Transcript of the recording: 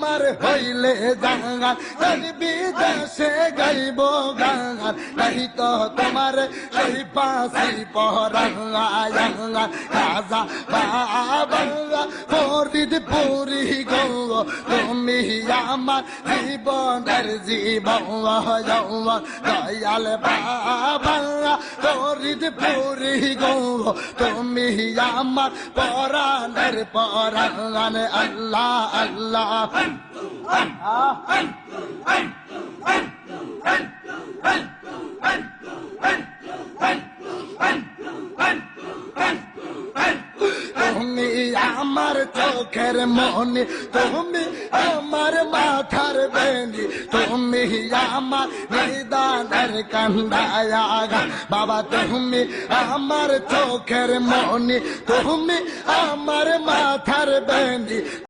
আমার হইলে জাঙ্গার বিদেশে গাইব গাঙ্গার তাই তো তোমার সেই পাশি পহরাঙ্গা রাজা বাবা ফরিদ পুরি গো তুমি আমার জীবনের জীবন দয়াল বাবা ফরিদ পুরি গো তুমি আমার পরাণের পরাণ আল্লাহ আল্লাহ। তুমি আমার চোখের মনি, তুমি আমার মাথার বেনি তুমি আমার নিদানের কান্দায়া বাবা, তুমি আমার চোখের মনি, তুমি আমার মাথার বেনি